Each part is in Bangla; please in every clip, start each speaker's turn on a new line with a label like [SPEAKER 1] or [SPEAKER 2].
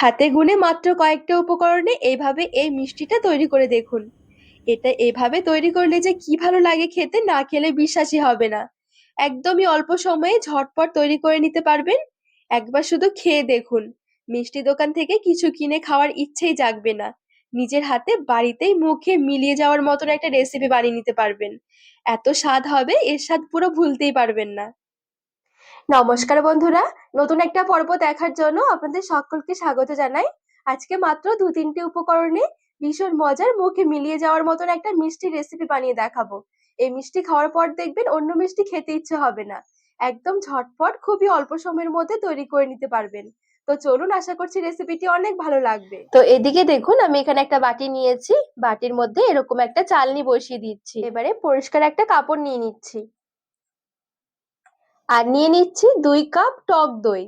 [SPEAKER 1] হাতে গুনে মাত্র কয়েকটা উপকরণে এইভাবে এই মিষ্টিটা তৈরি করে দেখুন। এটা এভাবে তৈরি করলে যে কি ভালো লাগে খেতে না খেলে বিশ্বাসই হবে না। একদমই অল্প সময়ে ঝটপট তৈরি করে নিতে পারবেন। একবার শুধু খেয়ে দেখুন। মিষ্টি দোকান থেকে কিছু কিনে খাওয়ার ইচ্ছেই জাগবে না। নিজের হাতে বাড়িতেই মুখে মিলিয়ে যাওয়ার মতন একটা রেসিপি বানিয়ে নিতে পারবেন। এত স্বাদ হবে, এর স্বাদ পুরো ভুলতেই পারবেন না। নমস্কার বন্ধুরা, নতুন একটা পর্ব দেখার জন্য আপনাদের সকলকে স্বাগত জানাই। আজকে মাত্র দু তিনটে উপকরণে ভীষণ মজার মুখে মিলিয়ে যাওয়ার মতন একটা মিষ্টি রেসিপি বানিয়ে দেখাবো। এই মিষ্টি খাওয়ার পর দেখবেন অন্য মিষ্টি খেতে ইচ্ছে হবে না। একদম ঝটপট, খুবই অল্প সময়ের মধ্যে তৈরি করে নিতে পারবেন। তো চলুন, আশা করছি রেসিপিটি অনেক ভালো লাগবে। তো এদিকে দেখুন, আমি এখানে একটা বাটি নিয়েছি। বাটির মধ্যে এরকম একটা চালনি বসিয়ে দিচ্ছি। এবারে পরিষ্কার একটা কাপড় নিয়ে নিচ্ছি। আর নিয়ে নিচ্ছি দুই কাপ টক দই।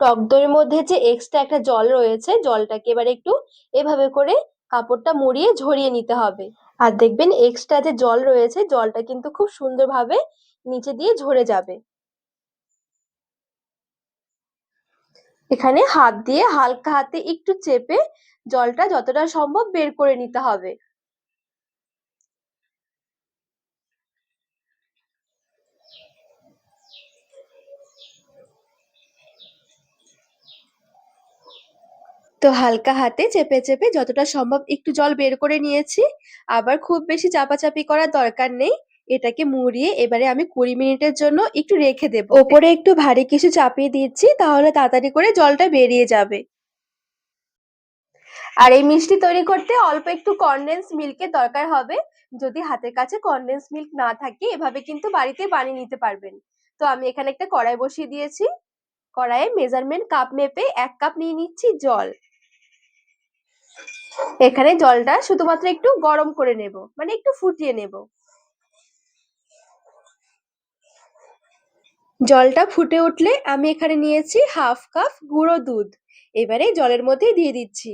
[SPEAKER 1] টক দইয়ের মধ্যে যে এক্সট্রা একটা জল রয়েছে, জলটাকে এবারে একটু এভাবে করে কাপড়টা মুড়িয়ে ঝরিয়ে নিতে হবে। আর দেখবেন এক্সট্রা যে জল রয়েছে, জলটা কিন্তু খুব সুন্দরভাবে নিচে দিয়ে ঝরে যাবে। এখানে হাত দিয়ে হালকা হাতে একটু চেপে জলটা যতটা সম্ভব বের করে নিতে হবে। তো হালকা হাতে চেপে চেপে যতটা সম্ভব একটু জল বের করে নিয়েছি। আবার খুব বেশি চাপাচাপি করার দরকার নেই। এটাকে মুড়িয়ে এবারে আমি কুড়ি মিনিটের জন্য একটু রেখে দেব। ওপরে একটু ভারী কিছু চাপিয়ে দিচ্ছি, তাহলে তাড়াতাড়ি করে জলটা বেরিয়ে যাবে। আর এই মিষ্টি তৈরি করতে অল্প একটু কনডেন্স মিল্কের দরকার হবে। যদি হাতের কাছে কনডেন্স মিল্ক না থাকে, এভাবে কিন্তু বাড়িতে বানিয়ে নিতে পারবেন। তো আমি এখানে একটা কড়াই বসিয়ে দিয়েছি। কড়াইয়ে মেজারমেন্ট কাপ মেপে এক কাপ নিয়ে নিচ্ছি জল। এখানে জলটা শুধুমাত্র একটু গরম করে নেব মানে একটু ফুটিয়ে নেব। জলটা ফুটে উঠলে আমি এখানে নিয়েছি হাফ কাপ গুঁড়ো দুধ। এবারে জলের মধ্যে দিয়ে দিচ্ছি।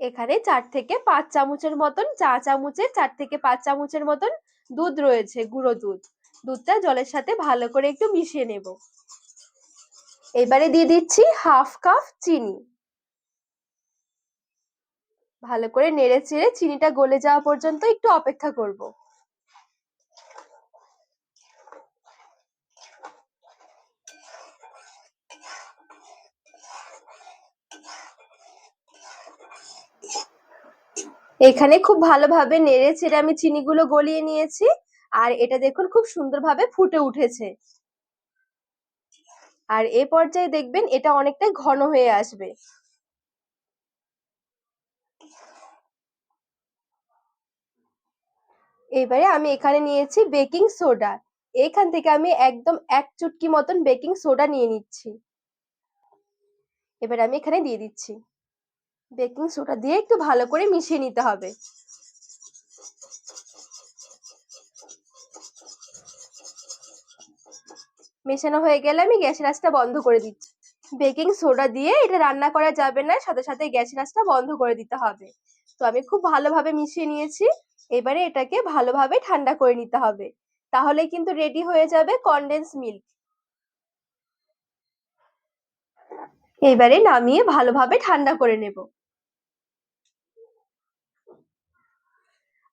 [SPEAKER 1] এখানে চার থেকে পাঁচ চামচের মতন, চা চামচের চার থেকে পাঁচ চামচের মতন দুধ রয়েছে, গুঁড়ো দুধ। দুধটা জলের সাথে ভালো করে একটু মিশিয়ে নেব। এবারে দিয়ে দিচ্ছি হাফ কাপ চিনি। ভালো করে নেড়ে চেড়ে চিনিটা গলে যাওয়া পর্যন্ত একটু অপেক্ষা করব। এখানে খুব ভালোভাবে নেড়ে চেড়ে আমি চিনিগুলো গলিয়ে নিয়েছি, আর এটা দেখুন খুব সুন্দরভাবে ফুটে উঠেছে। আর এ পর্যায়ে দেখবেন এটা অনেকটাই ঘন হয়ে আসবে। এবারে আমি এখানে নিয়েছি বেকিং সোডা। এখান থেকে আমি একদম এক চুটকি মতন বেকিং সোডা নিয়ে নিচ্ছি। এবার আমি এখানে দিয়ে দিচ্ছি। বেকিং সোডা দিয়ে একটু ভালো করে মিশিয়ে নিতে হবে। মেশানো হয়ে গেলে আমি গ্যাসের আঁচটা বন্ধ করে দিচ্ছি। বেকিং সোডা দিয়ে এটা রান্না করা যাবে না, সাথে সাথে গ্যাসের আঁচটা বন্ধ করে দিতে হবে। তো আমি খুব ভালোভাবে মিশিয়ে নিয়েছি। এবারে এটাকে ভালোভাবে ঠান্ডা করে নিতে হবে। তাহলে কিন্তু রেডি হয়ে যাবে কন্ডেন্স মিল্ক এবারে নামিয়ে ভালোভাবে ঠান্ডা করে নেব।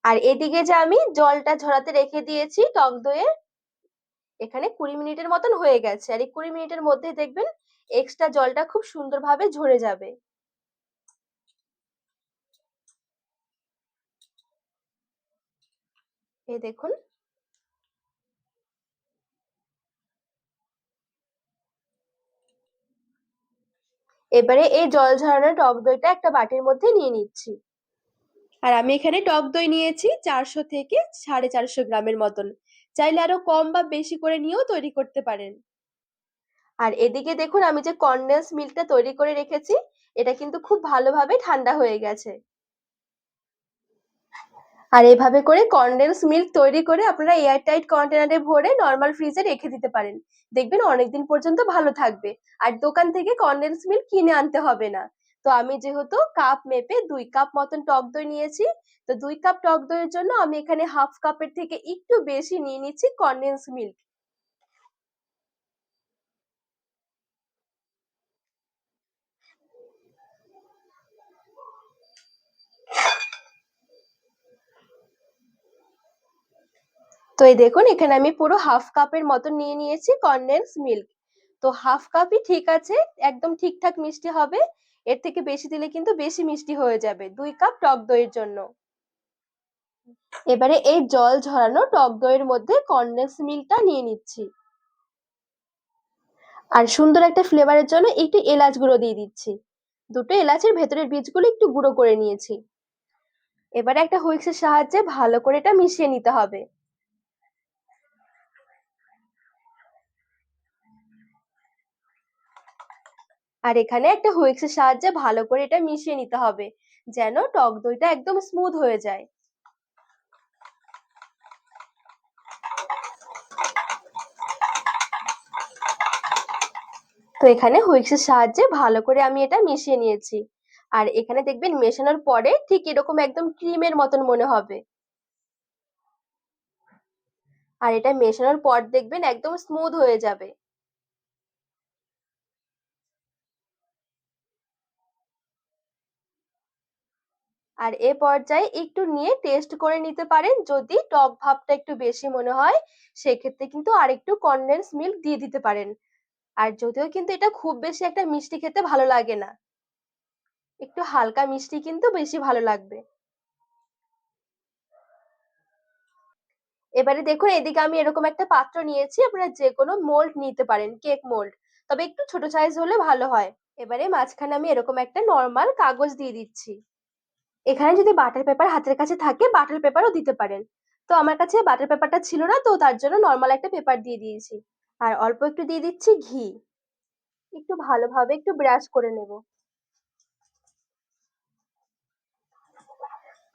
[SPEAKER 1] আর এদিকে যে আমি জলটা ঝরাতে রেখে দিয়েছি টক দইয়ের, এখানে কুড়ি মিনিটের মতন হয়ে গেছে। আর এই কুড়ি মিনিটের মধ্যে দেখবেন এক্সট্রা জলটা খুব সুন্দরভাবে ঝরে যাবে। এই দেখুন। এবারে এই জল ঝরানো টক দইটা একটা বাটির মধ্যে নিয়ে নিচ্ছি। আর আমি এখানে টক দই নিয়েছি চারশো থেকে সাড়ে চারশো গ্রামের মতন। চাইলে আরও কম বা বেশি করে নিয়েও তৈরি করতে পারেন। আর এদিকে দেখুন আমি যে কনডেন্স মিল্কটা তৈরি করে রেখেছি, এটা কিন্তু খুব ভালোভাবে ঠান্ডা হয়ে গেছে। আর এভাবে করে কনডেন্স মিল্ক তৈরি করে আপনারা এয়ার টাইট কন্টেনারে ভরে নর্মাল ফ্রিজে রেখে দিতে পারেন। দেখবেন অনেকদিন পর্যন্ত ভালো থাকবে। আর দোকান থেকে কনডেন্স মিল্ক কিনে আনতে হবে না। তো আমি যেহেতু কাপ মেপে দুই কাপ মতন টক দই নিয়েছি, তো দুই কাপ টক দইয়ের জন্য আমি এখানে হাফ কাপের থেকে একটু বেশি নিয়ে নিচ্ছি কনডেন্স মিল্ক তো এই দেখুন, এখানে আমি পুরো হাফ কাপের মতো নিয়ে নিয়েছি কনডেন্স মিল্ক তো হাফ কাপই ঠিক আছে, একদম ঠিকঠাক মিষ্টি হবে। এর থেকে বেশি দিলে কিন্তু বেশি মিষ্টি হয়ে যাবে, দুই কাপ টক দইয়ের জন্য। এবারে এই জল ঝরানো টক দইয়ের মধ্যে কনডেন্স মিল্কটা নিয়ে নিচ্ছি। আর সুন্দর একটা ফ্লেভারের জন্য একটু এলাচ গুঁড়ো দিয়ে দিচ্ছি। দুটো এলাচের ভেতরের বীজগুলো একটু গুঁড়ো করে নিয়েছি। এবারে একটা হুইক্সের সাহায্যে ভালো করে এটা মিশিয়ে নিতে হবে। আর এখানে একটা হুইক্সের সাহায্যে ভালো করে এটা মিশিয়ে নিতে হবে, যেন টক দইটা একদম স্মুথ হয়ে যায়। তো এখানে হুইক্সের সাহায্যে ভালো করে আমি এটা মিশিয়ে নিয়েছি। আর এখানে দেখবেন মেশানোর পরে ঠিক এরকম একদম ক্রিমের মতন মনে হবে। আর এটা মেশানোর পর দেখবেন একদম স্মুথ হয়ে যাবে। আর এ পর্যায়ে একটু নিয়ে টেস্ট করে নিতে পারেন। যদি টক ভাবটা একটু বেশি মনে হয়, সেক্ষেত্রে কিন্তু আর একটু কনডেন্স মিল্ক দিয়ে দিতে পারেন। আর যদিও কিন্তু এটা খুব বেশি একটা মিষ্টি খেতে ভালো লাগে না। একটু হালকা মিষ্টি কিন্তু বেশি ভালো লাগবে। এবারে দেখুন, এদিকে আমি এরকম একটা পাত্র নিয়েছি, আপনারা যে কোনো মোল্ড নিতে পারেন কেক মোল্ড তবে একটু ছোট সাইজ হলে ভালো হয়। এবারে মাঝখানে আমি এরকম একটা নর্মাল কাগজ দিয়ে দিচ্ছি। এখানে যদি বাটার পেপার হাতের কাছে থাকে বাটার পেপারও দিতে পারেন। তো আমার কাছে বাটার পেপারটা ছিল না, তো তার জন্য নর্মাল একটা পেপার দিয়ে দিয়েছি। আর অল্প একটু দিয়ে দিচ্ছি ঘি। একটু ভালোভাবে একটু ব্রাশ করে নেব।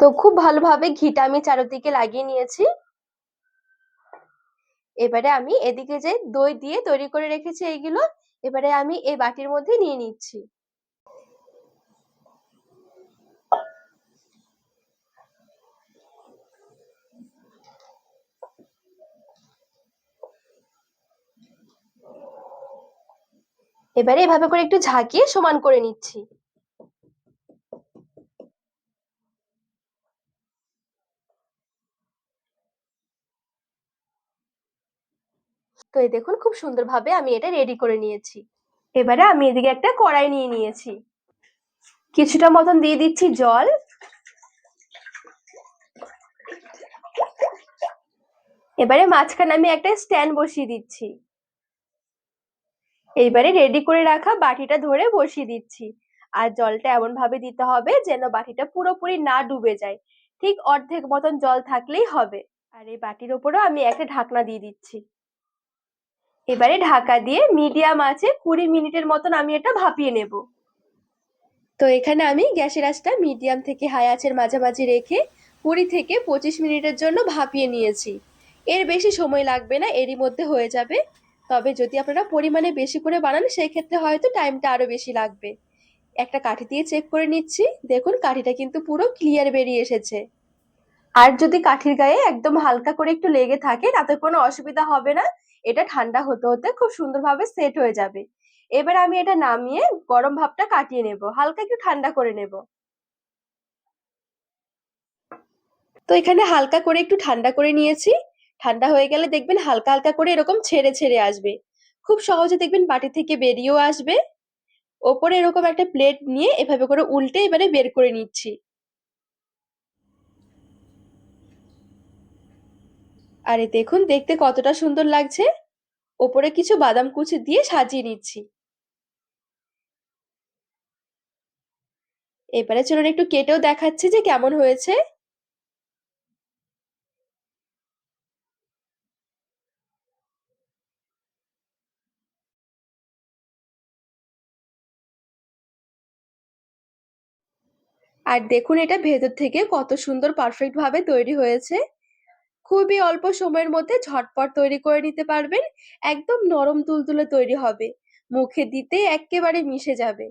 [SPEAKER 1] তো খুব ভালোভাবে ঘিটা আমি চারদিকে লাগিয়ে নিয়েছি। এবারে আমি এদিকে যে দই দিয়ে তৈরি করে রেখেছি এইগুলো, এবারে আমি এই বাটির মধ্যে নিয়ে নিচ্ছি। এবারে এভাবে করে একটু ঝাঁকিয়ে সমান করে নিচ্ছি। তো এই দেখুন, খুব সুন্দরভাবে আমি এটা রেডি করে নিয়েছি। এবারে আমি এদিকে একটা কড়াই নিয়ে নিয়েছি। কিছুটা মতন দিয়ে দিচ্ছি জল। এবারে মাঝখানে আমি একটা স্ট্যান্ড বসিয়ে দিচ্ছি। এইবারে রেডি করে রাখা বাটিটা ধরে বসিয়ে দিচ্ছি। আর জলটা এমন ভাবে দিতে হবে যেন বাটিটা পুরোপুরি না ডুবে যায়। ঠিক অর্ধেক মতন জল থাকলেই হবে। আর এই বাটির ওপরও আমি একটা ঢাকনা দিয়ে দিচ্ছি। এবারে ঢাকা দিয়ে মিডিয়াম আছে কুড়ি মিনিটের মতন আমি এটা ভাপিয়ে নেব। তো এখানে আমি গ্যাসের আঁচটা মিডিয়াম থেকে হাই আঁচের মাঝামাঝি রেখে কুড়ি থেকে পঁচিশ মিনিটের জন্য ভাপিয়ে নিয়েছি। এর বেশি সময় লাগবে না, এরই মধ্যে হয়ে যাবে। তবে যদি আপনারা পরিমাণে বেশি করে বানান সেই ক্ষেত্রে হয়তো টাইমটা আরও বেশি লাগবে। একটা কাঠি দিয়ে চেক করে নিচ্ছি। দেখুন, কাঠিটা কিন্তু পুরো ক্লিয়ার বেরিয়ে এসেছে। আর যদি কাঠির গায়ে একদম হালকা করে একটু লেগে থাকে, তাতে কোনো অসুবিধা হবে না। এটা ঠান্ডা হতে হতে খুব সুন্দরভাবে সেট হয়ে যাবে। এবার আমি এটা নামিয়ে গরম ভাবটা কাটিয়ে নেব। হালকা একটু ঠান্ডা করে নেব। তো এখানে হালকা করে একটু ঠান্ডা করে নিয়েছি। ঠান্ডা হয়ে গেলে দেখবেন হালকা হালকা করে এরকম ছেড়ে ছেড়ে আসবে। খুব সহজে দেখবেন বাটি থেকে বেরিয়েও আসবে। ওপরে এরকম একটা প্লেট নিয়ে এভাবে করে উল্টে এবারে বের করে নিচ্ছি। আরে দেখুন, দেখতে কতটা সুন্দর লাগছে। ওপরে কিছু বাদাম কুচি দিয়ে সাজিয়ে নিচ্ছি। এবারে চলুন একটু কেটেও দেখাচ্ছি যে কেমন হয়েছে। আর দেখুন এটা ভেতর থেকে কত সুন্দর পারফেক্ট ভাবে তৈরি হয়েছে। খুবই অল্প সময়ের মধ্যে ঝটপট তৈরি করে নিতে পারবেন। একদম নরম তুলতুলে তৈরি হবে। মুখে দিতে একেবারে মিশে যাবে।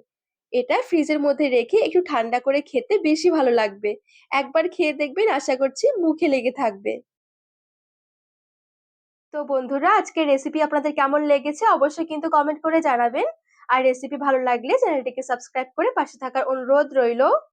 [SPEAKER 1] এটা ফ্রিজের মধ্যে রেখে একটু ঠান্ডা করে খেতে বেশি ভালো লাগবে। একবার খেয়ে দেখবেন, আশা করছি মুখে লেগে থাকবে। তো বন্ধুরা, আজকের রেসিপি আপনাদের কেমন লেগেছে অবশ্যই কিন্তু কমেন্ট করে জানাবেন। আর রেসিপি ভালো লাগলে চ্যানেলটিকে সাবস্ক্রাইব করে পাশে থাকার অনুরোধ রইল।